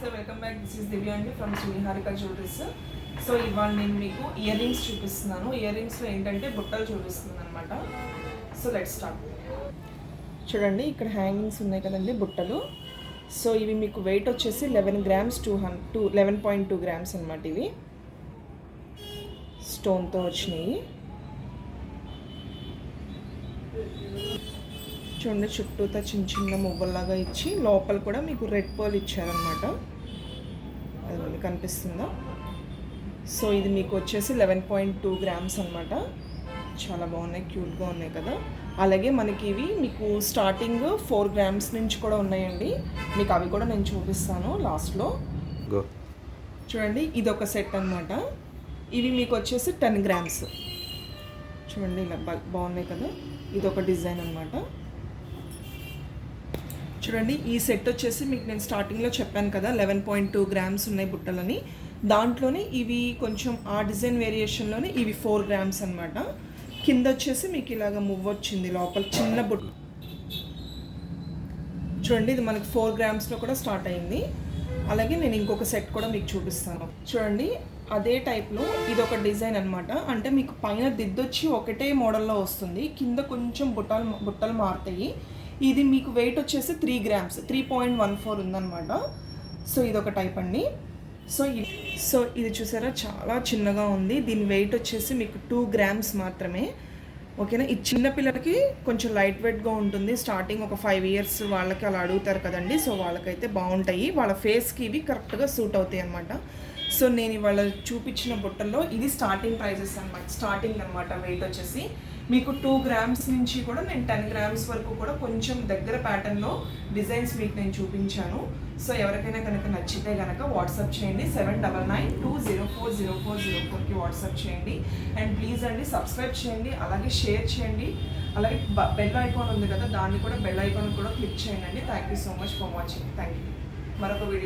నమస్తే welcome back this is Divya అండి from Sriharika jewelleries so ఇవాళ నేను మీకు ఇయర్ రింగ్స్ చూపిస్తున్నాను. ఇయర్ రింగ్స్లో ఏంటంటే బుట్టలు చూపిస్తుంది అనమాట సో లెట్ స్టార్ట్ చూడండి ఇక్కడ హ్యాంగింగ్స్ ఉన్నాయి కదండి బుట్టలు. సో ఇవి మీకు వెయిట్ వచ్చేసి eleven grams to hun to eleven point two grams అనమాట ఇవి. స్టోన్తో వచ్చినాయి. చూడండి చుట్టూతా చిన్న చిన్న మువ్వల్లాగా ఇచ్చి లోపల కూడా మీకు రెడ్ పర్ల్ ఇచ్చారనమాట అది కనిపిస్తుందా? సో ఇది మీకు వచ్చేసి లెవెన్ పాయింట్ టూ గ్రామ్స్ అనమాట చాలా బాగున్నాయి క్యూట్గా ఉన్నాయి కదా. అలాగే మనకి ఇవి మీకు స్టార్టింగ్ ఫోర్ గ్రామ్స్ నుంచి కూడా ఉన్నాయండి. మీకు అవి కూడా నేను చూపిస్తాను లాస్ట్లో. చూడండి ఇది ఒక సెట్ అనమాట ఇవి మీకు వచ్చేసి టెన్ గ్రామ్స్. చూడండి ఇలా బాగున్నాయి కదా. ఇది ఒక డిజైన్ అనమాట చూడండి ఈ సెట్ వచ్చేసి మీకు నేను స్టార్టింగ్లో చెప్పాను కదా లెవెన్ పాయింట్ టూ గ్రామ్స్ ఉన్నాయి బుట్టలని. దాంట్లోనే ఇవి కొంచెం ఆ డిజైన్ వేరియేషన్లోనే ఇవి ఫోర్ గ్రామ్స్ అనమాట కింద వచ్చేసి మీకు ఇలాగ మువ్వ వచ్చింది లోపల చిన్న బుట్ట చూడండి ఇది మనకి ఫోర్ గ్రామ్స్లో కూడా స్టార్ట్ అయింది. అలాగే నేను ఇంకొక సెట్ కూడా మీకు చూపిస్తాను. చూడండి అదే టైప్లో ఇది ఒక డిజైన్ అనమాట అంటే మీకు పైన దిద్దొచ్చి ఒకటే మోడల్లో వస్తుంది. కింద కొంచెం బుట్టలు బుట్టలు మారుతాయి. ఇది మీకు వెయిట్ వచ్చేసి three grams three point one four ఉందన్నమాట. సో ఇది ఒక టైప్ అండి. సో ఇది సో ఇది చూసారా? చాలా చిన్నగా ఉంది. దీని వెయిట్ వచ్చేసి మీకు టూ గ్రామ్స్ మాత్రమే. ఓకేనా ఇది చిన్న పిల్లలకి కొంచెం లైట్ వెయిట్గా ఉంటుంది. స్టార్టింగ్ ఒక ఫైవ్ ఇయర్స్ వాళ్ళకి అలా అడుగుతారు కదండి. సో వాళ్ళకైతే బాగుంటాయి. వాళ్ళ ఫేస్కి ఇవి కరెక్ట్గా సూట్ అవుతాయి అనమాట సో నేను ఇవాళ చూపించిన బుట్టల్లో ఇది స్టార్టింగ్ ప్రైజెస్ అనమాట స్టార్టింగ్ అనమాట వెయిట్ వచ్చేసి. మీకు టూ గ్రామ్స్ నుంచి కూడా నేను టెన్ గ్రామ్స్ వరకు కూడా కొంచెం దగ్గర ప్యాటర్న్లో డిజైన్స్ మీకు నేను చూపించాను. సో ఎవరికైనా కనుక నచ్చితే కనుక వాట్సాప్ చేయండి. Seven double nine two zero four zero four zero ఫోర్కి వాట్సాప్ చేయండి. అండ్ ప్లీజ్ అండి సబ్స్క్రైబ్ చేయండి. అలాగే షేర్ చేయండి. అలాగే బెల్ ఐకాన్ ఉంది కదా దాన్ని కూడా బెల్ ఐకాన్ కూడా క్లిక్ చేయండి. Thank you so much for watching thank you మరొక వీడియో